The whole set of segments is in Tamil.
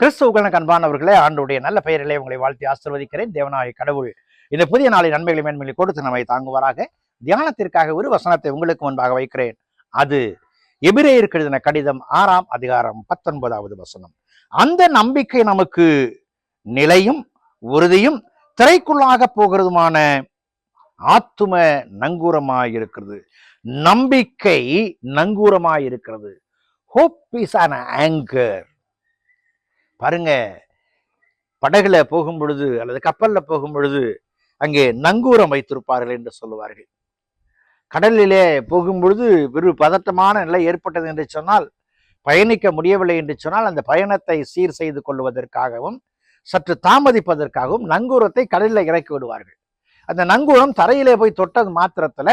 கிறிஸ்துவுக்கான கண்பானவர்களே ஆண்டுடைய நல்ல பெயரிலே உங்களை வாழ்த்தி ஆசிர்வதிக்கிறேன். தேவனாய கடவுள் இந்த புதிய நாளின் நன்மைகளை மேன்மைகளை கொடுத்து நம்மை தாங்குவாராக. தியானத்திற்காக ஒரு வசனத்தை உங்களுக்கு முன்பாக வைக்கிறேன். அது எபிரேயருக்கு எழுதின கடிதம் ஆறாம் அதிகாரம் பத்தொன்பதாவது வசனம். அந்த நம்பிக்கை நமக்கு நிலையும் உறுதியும் திரைக்குள்ளாக போகிறதுமான ஆத்தும நங்கூரமாயிருக்கிறது. நம்பிக்கை நங்கூரமாயிருக்கிறது. ஹோப் இஸ் அன் ஆங்கர் பாருங்க. படகுல போகும் பொழுது அல்லது கப்பல்ல போகும் பொழுது அங்கே நங்கூரம் வைத்திருப்பார்கள் என்று சொல்லுவார்கள். கடலிலே போகும் பொழுது வெறு பதட்டமான நிலை ஏற்பட்டது என்று சொன்னால் பயணிக்க முடியவில்லை என்று சொன்னால் அந்த பயணத்தை சீர் செய்து கொள்வதற்காகவும் சற்று தாமதிப்பதற்காகவும் நங்கூரத்தை கடலில் இறக்கி விடுவார்கள். அந்த நங்கூரம் தரையிலே போய் தொட்டது மாத்திரத்துல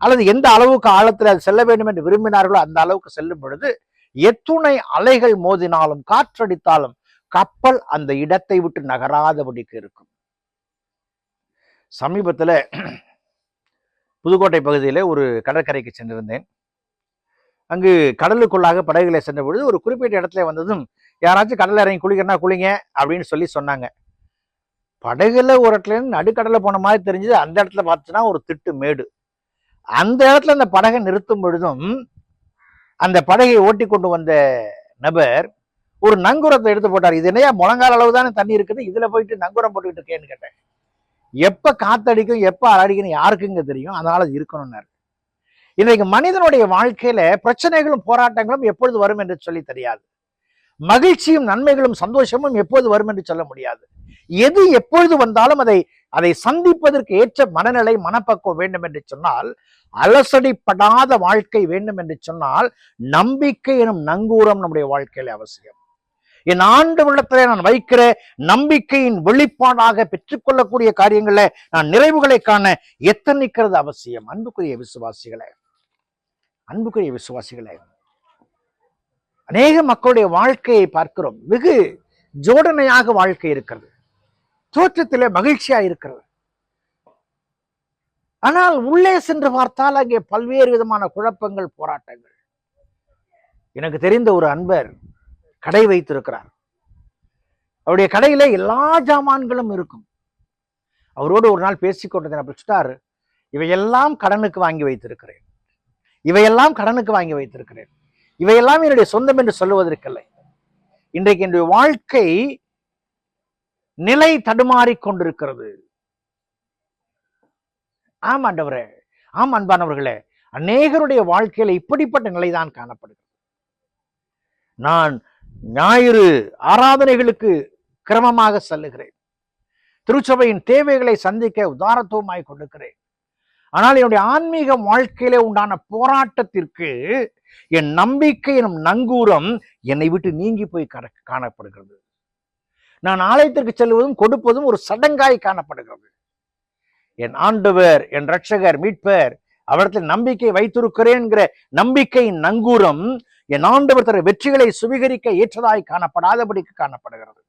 அல்லது எந்த அளவுக்கு ஆழத்தில் அது செல்ல வேண்டும் என்று விரும்பினார்களோ அந்த அளவுக்கு செல்லும் பொழுது எத்துணை அலைகள் மோதினாலும் காற்றடித்தாலும் கப்பல் அந்த இடத்தை விட்டு நகராதபடிக்கு இருக்கும். சமீபத்தில் புதுக்கோட்டை பகுதியில் ஒரு கடற்கரைக்கு சென்றிருந்தேன். அங்கு கடலுக்குள்ளாக படகுகளை சென்ற பொழுது ஒரு குறிப்பிட்ட இடத்துல வந்ததும் யாராச்சும் கடலில் இறங்கி குளிக்கிறனா குளிங்க அப்படின்னு சொல்லி சொன்னாங்க. படகுல ஒரு இடத்துலேருந்து நடுக்கடலை போன மாதிரி தெரிஞ்சது. அந்த இடத்துல பார்த்துச்சுன்னா ஒரு திட்டு மேடு. அந்த இடத்துல அந்த படகை நிறுத்தும் பொழுதும் அந்த படகை ஓட்டி கொண்டு வந்த நபர் ஒரு நங்குரத்தை எடுத்து போட்டார். இது என்னையா முழங்கால் அளவு தானே தண்ணி இருக்குது? இதுல போயிட்டு நங்குரம் போட்டுக்கிட்டு இருக்கேன்னு கேட்டேன். எப்ப காத்தடிக்கும் எப்ப அடிக்கணும் யாருக்குங்க தெரியும்? அதனால அது இருக்கணும்னாரு. இன்றைக்கு மனிதனுடைய வாழ்க்கையில பிரச்சனைகளும் போராட்டங்களும் எப்பொழுது வரும் என்று சொல்லி தெரியாது. மகிழ்ச்சியும் நன்மைகளும் சந்தோஷமும் எப்போது வரும் என்று சொல்ல முடியாது. எது எப்பொழுது வந்தாலும் அதை அதை சந்திப்பதற்கு ஏற்ற மனநிலை மனப்பக்குவம் வேண்டும் என்று சொன்னால் அலசடிப்படாத வாழ்க்கை வேண்டும் என்று சொன்னால் நம்பிக்கை எனும் நங்கூரம் நம்முடைய வாழ்க்கையில அவசியம். என் ஆண்டு உள்ளத்திலே நான் வைக்கிற நம்பிக்கையின் வெளிப்பாடாக பெற்றுக்கொள்ளக்கூடிய காரியங்கள்ல நான் நிறைவுகளை காண எத்தனிக்கிறது அவசியம். அன்புக்குரிய விசுவாசிகளே அன்புக்குரிய விசுவாசிகளே. அநேக மக்களுடைய வாழ்க்கையை பார்க்கிறோம். வெகு ஜோடனையாக வாழ்க்கை இருக்கிறது. தோற்றத்திலே மகிழ்ச்சியா இருக்கிறது. ஆனால் உள்ளே சென்று பார்த்தால் அங்கே பல்வேறு விதமான குழப்பங்கள் போராட்டங்கள். எனக்கு தெரிந்த ஒரு அன்பர் கடை வைத்திருக்கிறார். அவருடைய கடையில எல்லா ஜாமான்களும் இருக்கும். அவரோடு ஒரு நாள் பேசிக்கொண்டதை அப்படி இவையெல்லாம் கடனுக்கு வாங்கி வைத்திருக்கிறேன். இவையெல்லாம் கடனுக்கு வாங்கி வைத்திருக்கிறேன். இவையெல்லாம் என்னுடைய சொந்தம் என்று சொல்லுவதற்கில்லை. இன்றைக்கு என்னுடைய வாழ்க்கை நிலை தடுமாறி கொண்டிருக்கிறது. ஆம் ஆண்டவரே. ஆம் அன்பானவர்களே. அநேகருடைய வாழ்க்கையில இப்படிப்பட்ட நிலைதான் காணப்படுகிறது. நான் ஞாயிறு ஆராதனைகளுக்கு கிரமமாக செல்லுகிறேன். திருச்சபையின் தேவைகளை சந்திக்க உதாரத்துவமாய் கொண்டிருக்கிறேன். ஆனால் என்னுடைய ஆன்மீக வாழ்க்கையிலே உண்டான போராட்டத்திற்கு என் நம்பிக்கை எனும் நங்கூரம் என்னை விட்டு நீங்கி போய் காணப்படுகிறது. நான் ஆலயத்திற்கு செல்வதும் கொடுப்பதும் ஒரு சடங்காய் காணப்படுகிறது. என் ஆண்டவர் என் ரட்சகர் மீட்பர் அவரிடத்தில் நம்பிக்கை வைத்திருக்கிறேன்கிற நம்பிக்கையின் நங்கூரம் என் ஆண்டவர் தர வெற்றிகளை சுவீகரிக்க ஏற்றதாய் காணப்படாதபடிக்கு காணப்படுகிறது.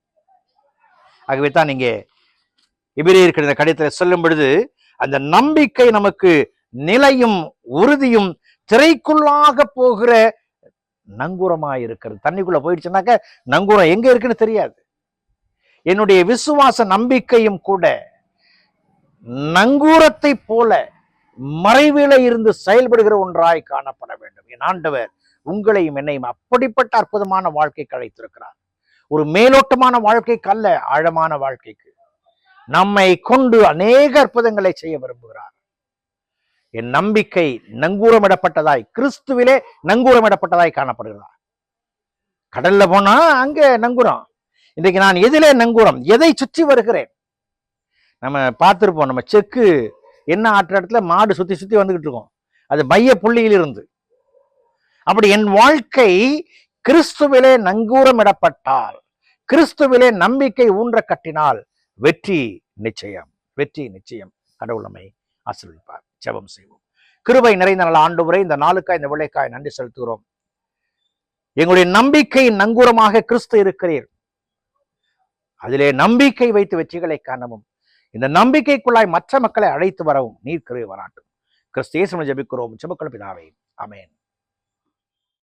ஆகவே தான் இங்கே இருக்கிற இந்த கடிதத்தில் சொல்லும் பொழுது அந்த நம்பிக்கை நமக்கு நிலையும் உறுதியும் திரைக்குள்ளாக போகிற நங்கூரமா இருக்கிறது. தண்ணிக்குள்ள போயிடுச்சுனாக்க நங்கூரம் எங்க இருக்குன்னு தெரியாது. என்னுடைய விசுவாச நம்பிக்கையும் கூட நங்கூரத்தை போல மறைவில இருந்து செயல்படுகிற ஒன்றாய் காணப்பட வேண்டும். என் ஆண்டவர் உங்களையும் என்னையும் அப்படிப்பட்ட அற்புதமான வாழ்க்கை அழைத்திருக்கிறார் ஒரு மேலோட்டமான வாழ்க்கைக்கு அல்ல ஆழமான வாழ்க்கைக்கு. நம்மை கொண்டு அநேக அற்புதங்களை செய்ய விரும்புகிறார். என் நம்பிக்கை நங்கூரமிடப்பட்டதாய் கிறிஸ்துவிலே நங்கூரமிடப்பட்டதாய் காணப்படுகிறதா? கடல்ல போனா அங்க நங்கூரம். இன்றைக்கு நான் எதிலே நங்கூரம் எதை சுற்றி வருகிறேன்? நம்ம பார்த்துருப்போம் நம்ம செக்கு என்ன ஆற்ற இடத்துல மாடு சுத்தி சுத்தி வந்துகிட்டு இருக்கோம். அது மைய புள்ளியில் இருந்து அப்படி என் வாழ்க்கை கிறிஸ்துவிலே நங்கூரமிடப்பட்டால் கிறிஸ்துவிலே நம்பிக்கை ஊன்ற கட்டினால் வெற்றி நிச்சயம் வெற்றி நிச்சயம். கடவுள் நம்மை ஆசீர்வதிப்பார். ஜெபம் செய்வோம். கிருபை நிறைந்த நல்ல ஆண்டு முறை இந்த நாளுக்காய் இந்த விளைக்காய் நன்றி செலுத்துகிறோம். எங்களுடைய நம்பிக்கையின் நங்கூரமாக கிறிஸ்து இருக்கிறீர். அதிலே நம்பிக்கை வைத்து வெற்றிகளை காணவும். இந்த நம்பிக்கைக்குள்ளாய் மற்ற மக்களை அழைத்து வரவும் நீர் கிருவி வராட்டும். கிறிஸ்து ஜபிக்கிறோம் ஜெபிக்கிறோம். பிதாவை அமேன்